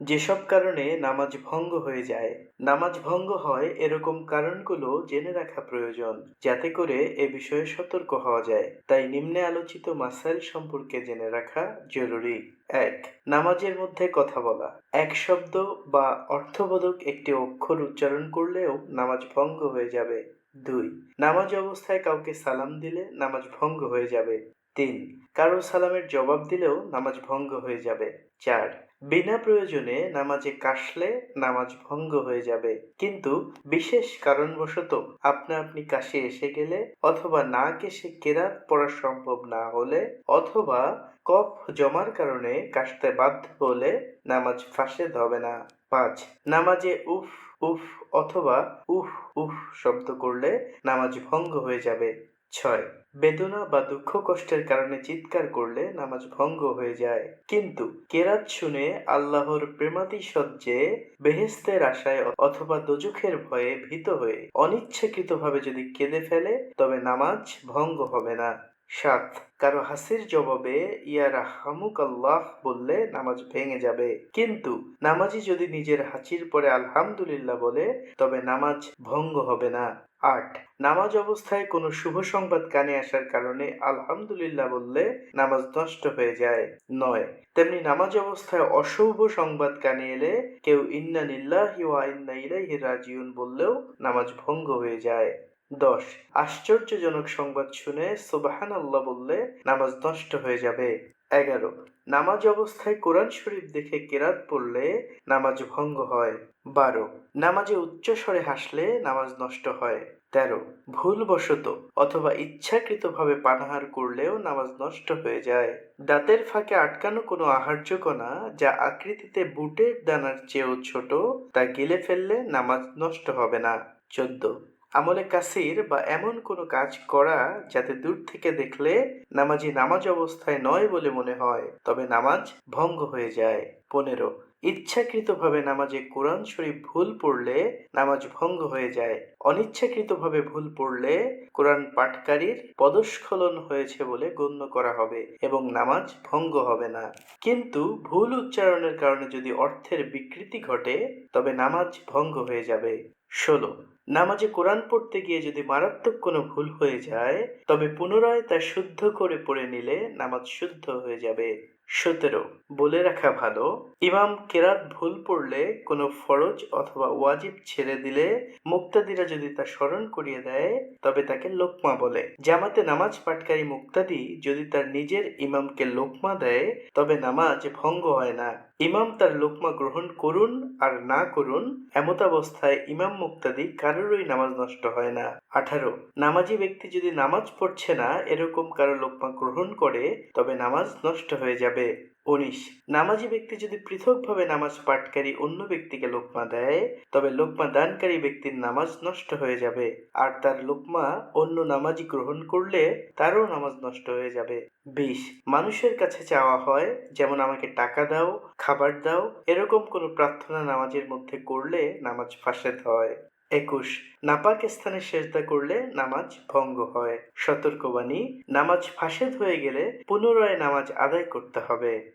যেসব কারণে নামাজ ভঙ্গ হয়ে যায়। নামাজ ভঙ্গ হয় এরকম কারণগুলো জেনে রাখা প্রয়োজন, যাতে করে এ বিষয়ে সতর্ক হওয়া যায়। তাই নিম্নে আলোচিত মাসাইল সম্পর্কে জেনে রাখা জরুরি। এক, নামাজের মধ্যে কথা বলা। এক শব্দ বা অর্থবোধক একটি অক্ষর উচ্চারণ করলেও নামাজ ভঙ্গ হয়ে যাবে। দুই, নামাজ অবস্থায় কাউকে সালাম দিলে নামাজ ভঙ্গ হয়ে যাবে। তিন। কারও সালামের জবাব দিলেও নামাজ ভঙ্গ হয়ে যাবে। চার। বিনা প্রয়োজনে নামাজে কাশলে নামাজ ভঙ্গ হয়ে যাবে। কিন্তু বিশেষ কারণবশত আপনা আপনি কাশি এসে গেলে অথবা না কেসে কেরাত পড়া সম্ভব না হলে অথবা কফ জমার কারণে কাশতে বাধ্য হলে নামাজ ফাঁসেদ হবে না। পাঁচ। নামাজে উফ উফ অথবা উফ উফ শব্দ করলে নামাজ ভঙ্গ হয়ে যাবে। ছয়। বেদনা বা দুঃখ কষ্টের কারণে চিৎকার করলে নামাজ ভঙ্গ হয়ে যায়। কিন্তু কেরাত শুনে আল্লাহর প্রেমাতি সজ্জে বেহেস্তের আশায় অথবা দোজুখের ভয়ে ভীত হয়ে অনিচ্ছাকৃতভাবে যদি কেঁদে ফেলে, তবে নামাজ ভঙ্গ হবে না। সাত। কারও হাসির জবাবে, ইয়ারা হামুক আল্লাহ বললে নামাজ ভেঙে যাবে। কিন্তু নামাজি যদি নিজের হাসির পরে আলহামদুলিল্লাহ বলে, তবে নামাজ ভঙ্গ হবে না। আট। নামাজ অবস্থায় কোনো শুভ সংবাদ কানে আসার কারণে আলহামদুলিল্লাহ বললে নামাজ নষ্ট হয়ে যায়। নয়। তেমনি নামাজ অবস্থায় অশুভ সংবাদ কানে এলে কেউ ইন্না লিল্লাহি ওয়া ইন্না ইলাইহি রাজিউন বললেও নামাজ ভঙ্গ হয়ে যায়। দশ। আশ্চর্যজনক সংবাদ শুনে সুবাহান আল্লাহ বললে, নামাজ নষ্ট হয়ে যাবে। এগারো। নামাজ অবস্থায় কোরআন শরীফ দেখে কেরাত পড়লে নামাজ ভঙ্গ হয়। বারো। নামাজে উচ্চ স্বরে হাসলে নামাজ নষ্ট হয়। তেরো। ভুলবশত অথবা ইচ্ছাকৃতভাবে পানাহার করলেও নামাজ নষ্ট হয়ে যায়। দাঁতের ফাঁকে আটকানো কোনো আহার্য কণা যা আকৃতিতে বুটের দানার চেয়েও ছোট তা গিলে ফেললে নামাজ নষ্ট হবে না। চোদ্দ। আমলে কাসির বা এমন কোনো কাজ করা যাতে দূর থেকে দেখলে নামাজি নামাজ অবস্থায় নয় বলে মনে হয়, তবে নামাজ ভঙ্গ হয়ে যায়। পনেরো, ইচ্ছাকৃতভাবে নামাজে কোরআন শরীফ ভুল পড়লে নামাজ ভঙ্গ হয়ে যায়। অনিচ্ছাকৃতভাবে ভুল পড়লে কোরআন পাঠকারীর পদস্খলন হয়েছে বলে গণ্য করা হবে এবং নামাজ ভঙ্গ হবে না। কিন্তু ভুল উচ্চারণের কারণে যদি অর্থের বিকৃতি ঘটে, তবে নামাজ ভঙ্গ হয়ে যাবে। ষোলো। নামাজে কোরআন পড়তে গিয়ে যদি মারাত্মক কোনো ভুল হয়ে যায়, তবে পুনরায় তা শুদ্ধ করে পড়ে নিলে নামাজ শুদ্ধ হয়ে যাবে। সতেরো। বলে রাখা ভালো, ইমাম কেরাত ভুল পড়লে, কোনো ফরজ অথবা ওয়াজিব ছেড়ে দিলে মুক্তাদিরা যদি তা স্মরণ করিয়ে দেয়, তবে তাকে লোকমা বলে। জামাতে নামাজ পাঠকারী মুক্তাদি যদি তার নিজের ইমামকে লোকমা দেয়, তবে নামাজ ভঙ্গ হয় না। ইমাম তার লোকমা গ্রহণ করুন আর না করুন এমতাবস্থায় ইমাম মুক্তাদি কারোরই নামাজ নষ্ট হয় না। আঠারো, নামাজি ব্যক্তি যদি নামাজ পড়ছে না, এরকম কারও লোকমা গ্রহণ করে, তবে নামাজ নষ্ট হয়ে যাবে। উনিশ। নামাজি ব্যক্তি যদি পৃথকভাবে নামাজ পাঠকারী অন্য ব্যক্তিকে লোকমা দেয়, তবে লোকমা দানকারী ব্যক্তির নামাজ নষ্ট হয়ে যাবে। আর তার লোকমা অন্য নামাজি গ্রহণ করলে তারও নামাজ নষ্ট হয়ে যাবে। বিশ। মানুষের কাছে চাওয়া হয়, যেমন আমাকে টাকা দাও, খাবার দাও, এরকম কোনো প্রার্থনা নামাজের মধ্যে করলে নামাজ ফাঁসেদ হয়। একুশ। নাপাক স্থানে সেজদা করলে নামাজ ভঙ্গ হয়। সতর্কবাণী, নামাজ ফাঁসেদ হয়ে গেলে পুনরায় নামাজ আদায় করতে হবে।